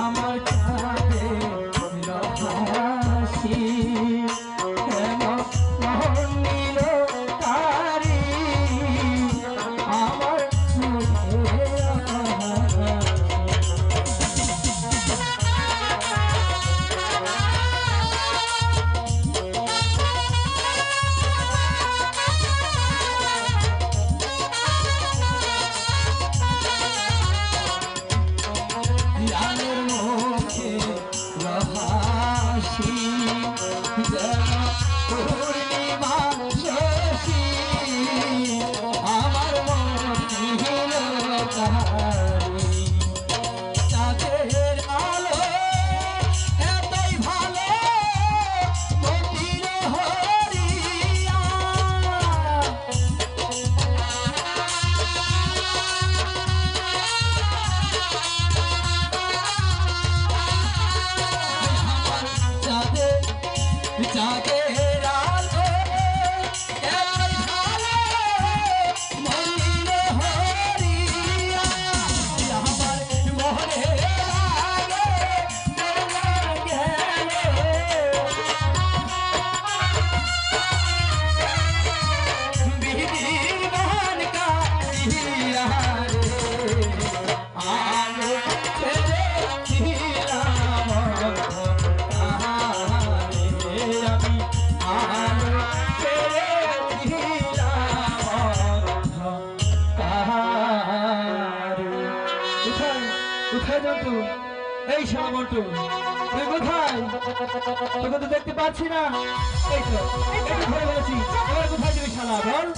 আমার কাছে রসি 行 কোথায়? কোথায় জন্টু এই শালা মন্টু তুই কোথায়? তোকে তো দেখতে পাচ্ছি না। এই তো, এই ধরে বলেছি এবার কোথায় যাবি শালা? বল।